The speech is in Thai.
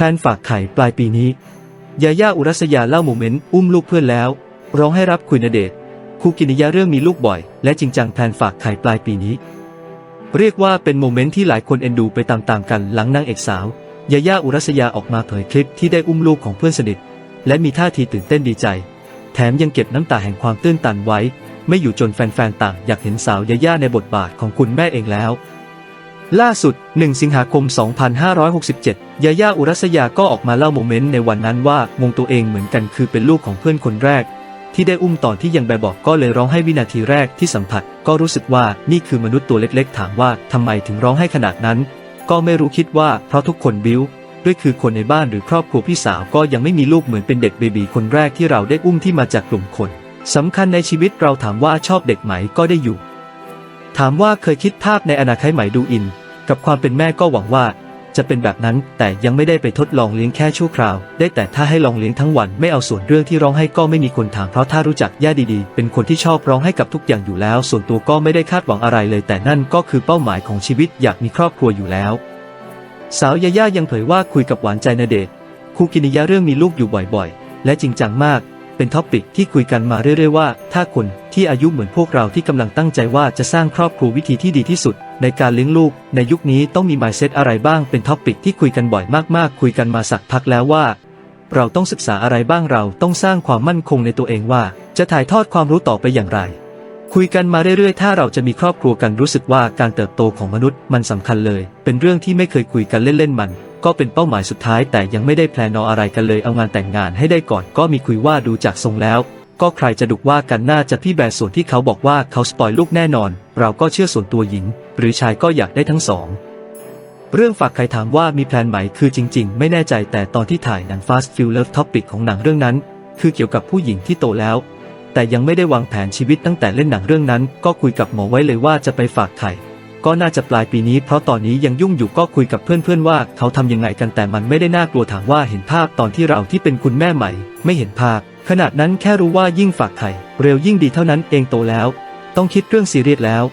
แพลนฝากไข่ปลายปีนี้ยาย่าอุรัสยาเล่าโมเมนต์อุ้มลูกเพื่อนแล้ว ร้องให้รับคุยนเดชคูกินิยาเรื่องมีลูกบ่อย และจริงจังแพลนฝากไข่ปลายปีนี้ เรียกว่าเป็นโมเมนต์ที่หลายคนเอ็นดูไปตามๆกันหลังนางเอกสาวยาย่าอุรัสยาออกมาเผยคลิปที่ได้อุ้มลูกของเพื่อนสนิท และมีท่าทีตื่นเต้นดีใจ แถมยังเก็บน้ำตาแห่งความตื้นตันไว้ ไม่อยู่จนแฟนๆต่างอยากเห็นสาวยาย่าในบทบาทของคุณแม่เองแล้ว ล่าสุด 1 สิงหาคม 2567 ยาย่าอุรัสยาก็ออกมาเล่าโมเมนต์ในวันนั้นว่างงตัวเองเหมือนกันคือเป็นลูกของเพื่อนคนแรก ที่ได้อุ้มตอนที่ยังแบบบอกก็เลยร้องให้วินาทีแรกที่สัมผัส ก็รู้สึกว่านี่คือมนุษย์ตัวเล็กๆ ถามว่าทำไมถึงร้องให้ขนาดนั้น ก็ไม่รู้คิดว่าเพราะทุกคนบิ้วด้วยคือคนในบ้านหรือครอบครัวพี่สาวก็ยังไม่มีลูกเหมือนเป็นเด็กเบบีคนแรกที่เราได้อุ้มที่มาจากกลุ่มคนสำคัญในชีวิตเราถามว่าชอบเด็กไหมก็ได้อยู่ ถามว่าเคยคิดภาพในอนาคตไหมดูอิน กับความเป็นแม่ก็หวังว่า จะเป็นแบบนั้นแต่ยังไม่ได้ไปทดลองเลี้ยงแค่ชั่วคราว ได้แต่ถ้าให้ลองเลี้ยงทั้งวันไม่เอาส่วนเรื่องที่ร้องให้ก็ไม่มีคนถามเพราะถ้ารู้จักย่าดีๆ เป็นคนที่ชอบร้องให้กับทุกอย่างอยู่แล้ว ส่วนตัวก็ไม่ได้คาดหวังอะไรเลย แต่นั่นก็คือเป้าหมายของชีวิตอยากมีครอบครัวอยู่แล้ว สาวยาย่ายังเผยว่าคุยกับหวานใจนเดชคู่กินิยะเรื่องมีลูกอยู่บ่อยๆ และจริงจังมาก เป็นท็อปิกที่คุยกันมาเรื่อยๆว่า ถ้าคนที่อายุเหมือนพวกเราที่กำลังตั้งใจว่าจะสร้างครอบครัววิธีที่ดีที่สุด ในการเลี้ยงลูก ในยุคนี้ต้องมี mindset อะไรบ้างเป็นท็อปิกที่คุยกันบ่อยมากๆ คุยกันมาสักพักแล้วว่า เราต้องศึกษาอะไรบ้างเราต้องสร้างความมั่นคงในตัวเองว่า จะถ่ายทอดความรู้ต่อไปอย่างไร คุยกันมาเรื่อยๆ ถ้าเราจะมีครอบครัวกันรู้สึกว่าการเติบโตของมนุษย์มันสำคัญเลย เป็นเรื่องที่ไม่เคยคุยกันเล่นๆมัน ก็เป็นเป้าหมายสุดท้ายแต่ยังไม่ได้แพลนออะไรกันเลยเอางานแต่งงานให้ได้ก่อนก็มีคุยว่าดูจากทรงแล้ว ก็ใครจะดุว่ากันน่าจะพี่แบร์ส่วนที่เขาบอกว่าเขาสปอยลูกแน่นอน เราก็เชื่อส่วนตัวหญิง หรือชายก็อยากได้ทั้งสองเรื่องฝากใครถามว่ามีแพลนไหมคือจริง ๆ ไม่แน่ใจแต่ตอนที่ถ่ายหนัง Fast f u Love Topic ของหนังเรื่องนั้น คือเกี่ยวกับผู้หญิงที่โตแล้ว แต่ยังไม่ได้วางแผนชีวิตตั้งแต่เล่นหนังเรื่องนั้น ก็คุยกับหมอไว้เลยว่าจะไปฝากไข่ ก็น่าจะปลายปีนี้เพราะตอนนี้ยังยุ่งอยู่ก็คุยกับเพื่อนๆว่า เขาทำยังไงกันแต่มันไม่ได้น่ากลัวถามว่าเห็นภาพตอนที่เราที่เป็นคุณแม่ใหม่ ไม่เห็นภาพ ขนาดนั้นแค่รู้ว่ายิ่งฝากไข่เร็วยิ่งดีเท่านั้นเองโตแล้ว ต้องคิดเรื่องซีเรียสแล้ว